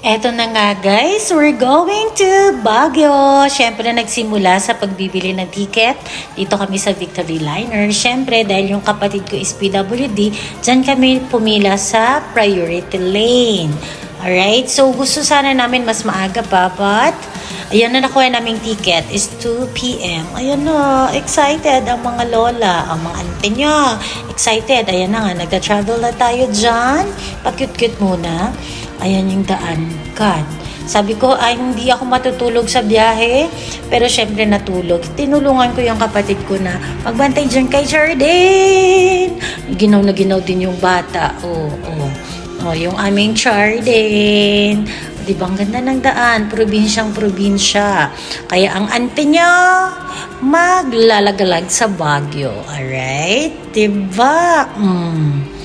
Eto na nga guys, we're going to Baguio. Siyempre nagsimula sa pagbibili ng ticket. Dito kami sa Victory Liner. Siyempre dahil yung kapatid ko is PWD, dyan kami pumila sa priority lane. Alright, so gusto sana namin mas maaga pa, but ayan na nakuha naming ticket is 2 p.m. Ayan na, excited ang mga lola, ang mga ante niya. Excited, ayan na nga, nagta-travel na tayo dyan. Pakit-cute muna. Ayan yung daan. God. Sabi ko, ay hindi ako matutulog sa biyahe. Pero syempre natulog. Tinulungan ko yung kapatid ko na magbantay dyan kay Jardine. Ginaw na ginaw din yung bata. Oo, oo. Oh, yung aming Chardin. Di ba ang ganda ng daan? Probinsyang probinsya. Kaya ang ante niya, maglalagalag sa Baguio. Alright? Diba? Mm.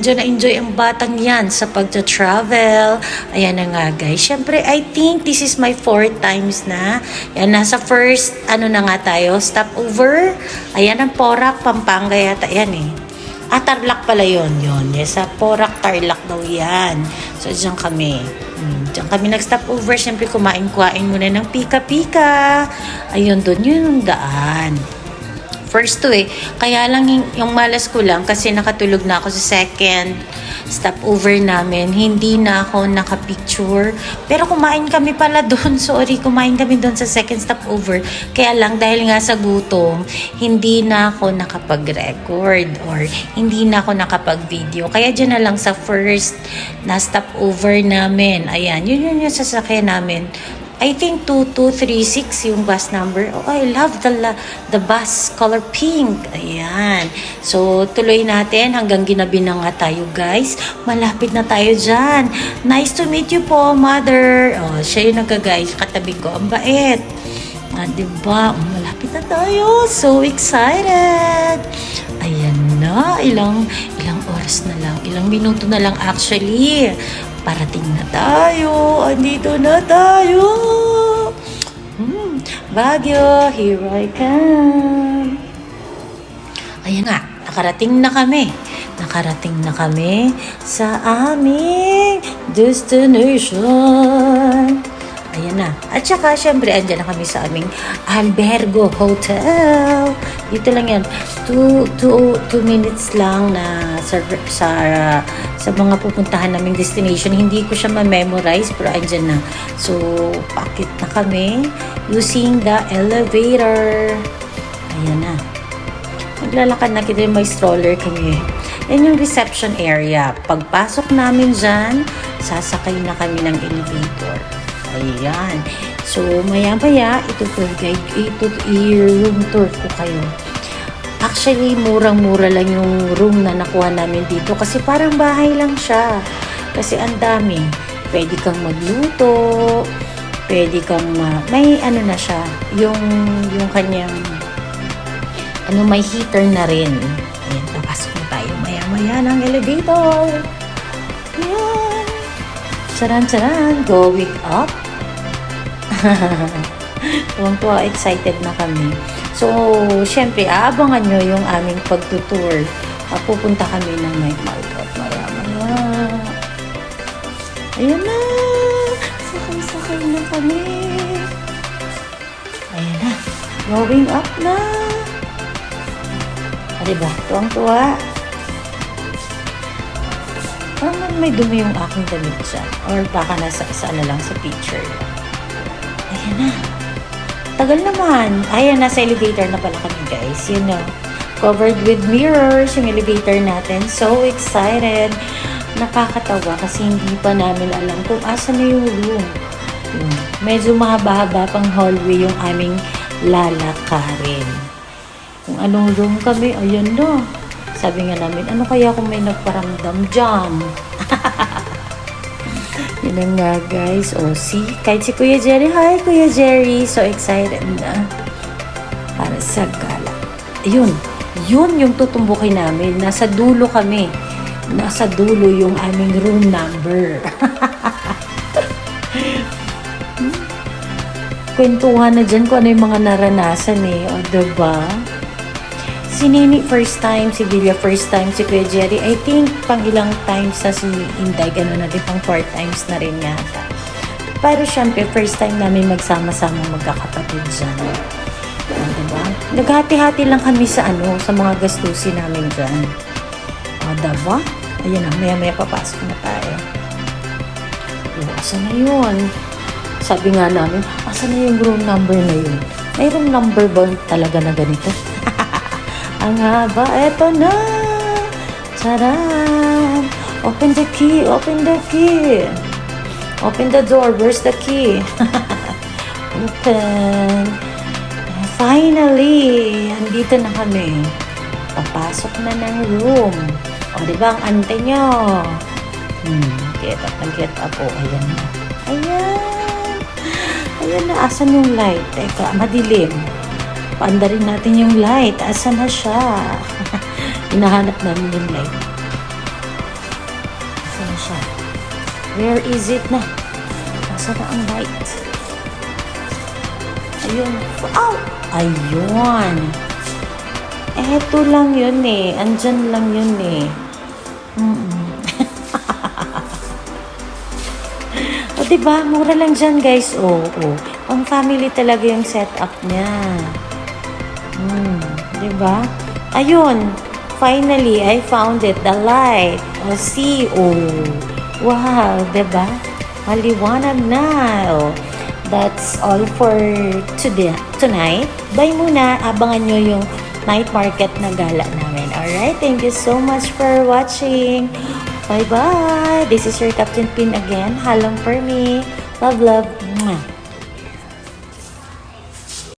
Enjoy na enjoy ang batang yan sa pagta-travel. Ayan na nga guys. Siyempre, I think this is my fourth times na. Yan, nasa first, ano na nga tayo, stopover. Ayan ang Porac, Pampanga yata. Yan eh. Ah, Tarlac pala yon yon Yes, sa Porac, Tarlac daw yan. So, diyan kami. Hmm, diyan kami nag-stopover. Siyempre, kumain-kuain muna ng pika-pika. Ayun, doon yun yung daan. First to eh. Kaya lang yung malas ko lang kasi nakatulog na ako sa second stopover namin. Hindi na ako nakapicture. Pero kumain kami pala doon. Sorry, kumain kami doon sa second stopover. Kaya lang dahil nga sa gutom, hindi na ako nakapag-record or hindi na ako nakapag-video. Kaya dyan na lang sa first na stopover namin. Ayan, yun yun yung sasakyan namin. I think 2236 yung bus number. Oh, I love the the bus color pink. Ayan. So, tuloy natin hanggang ginabi na nga tayo, guys. Malapit na tayo dyan. Nice to meet you po, mother. Oh, siya yung nagka-guys. Katabi ko. Ang bait. Ah, diba? Malapit na tayo. So excited. Ayan na. Ilang, ilang oras na lang. Ilang minuto na lang actually. Parating na tayo. Andito na tayo. Hmm. Baguio, here I come. Ayan nga, nakarating na kami. Nakarating na kami sa aming destination. Ayan na. At saka, syempre, andyan na kami sa aming Albergo Hotel. Dito lang yan. Two, two, two minutes lang na sa, sa, sa mga pupuntahan naming destination. Hindi ko siya ma-memorize, pero andyan na. So, pakit na kami using the elevator. Ayan na. Maglalakad na kita may stroller kami. Yan yung reception area. Pagpasok namin dyan, sasakay na kami ng elevator. Ayan. So, maya-maya, ito tour guide, i-room tour ko kayo. Actually, murang-mura lang yung room na nakuha namin dito kasi parang bahay lang siya. Kasi ang dami. Pwede kang magluto, pwede kang ma- may ano na siya, yung yung kanyang ano may heater na rin. Ayan, papasok na tayo maya-maya ng elevator. Ayan. Charan-charan, going up. Tuwang-tuwa, excited na kami. So, syempre, aabangan nyo yung aming pagtutour. Ah, Pupunta kami ng night market maya-maya. Ayan na! Sakay-sakay na kami. Ayan na. Going up na. Ah, diba? Tuwang-tuwa. Parang may dumi yung aking damit dyan. Or baka nasa isa na lang sa picture. Ayan na. Tagal naman. Ayan, nasa elevator na pala kami guys. You know. Covered with mirrors yung elevator natin. So excited. Nakakatawa kasi hindi pa namin alam kung asa na yung room. Yun. Medyo mahaba-haba pang hallway yung aming lalakarin. Kung anong room kami, ayan na. Sabi nga namin, ano kaya kung may nagparamdam dyan? Yun na nga guys. O see, kahit si Kuya Jerry, hi Kuya Jerry. So excited na. Para sa gala. Ayun. Yun yung tutumbukin namin. Nasa dulo kami. Nasa dulo yung aming room number. Kwentuhan na dyan kung ano yung mga naranasan eh. O diba? Si Nini first time, si Villa first time, si Kuya Jerry, I think pang ilang times na si Inday, gano'n na din, pang four times na rin yata. Pero syempre, first time namin magsama-sama magkakapatid dyan. O, diba? Naghati-hati lang kami sa ano, sa mga gastusin namin dyan. O, diba? Ayun na, maya-maya papasok na tayo. O, asan na yun? Sabi nga namin, asan na yung room number na yun? May room number ba talaga na ganito? Ang haba, eto na! Charan! Open the key, open the key! Open the door, where's the key? open! Finally! Andito na kami. Papasok na ng room. O, di ba ang ante nyo? Hmm, get up, get up. O, ayan na. Ayan! Ayan na, asan yung light? Teka, madilim. Paandarin natin yung light. Asan na siya? Hinahanap namin yung light. Asan na siya? Where is it na? Asan na ang light? Ayun. Oh! Ayun. Eto lang yun eh. Andyan lang yun eh. Mm-mm. o diba? Mura lang dyan guys. Oo. Oh, Pang family talaga yung setup niya. Hmm. Diba? Ayun. Finally, I found it. The light. O, see. Oh. Wow. Diba? Maliwanag na. Oh. That's all for today, tonight. Bye muna. Abangan nyo yung night market na gala namin. Alright? Thank you so much for watching. Bye-bye. This is your Captain Pin again. Halong for me. Love, love. Mwah.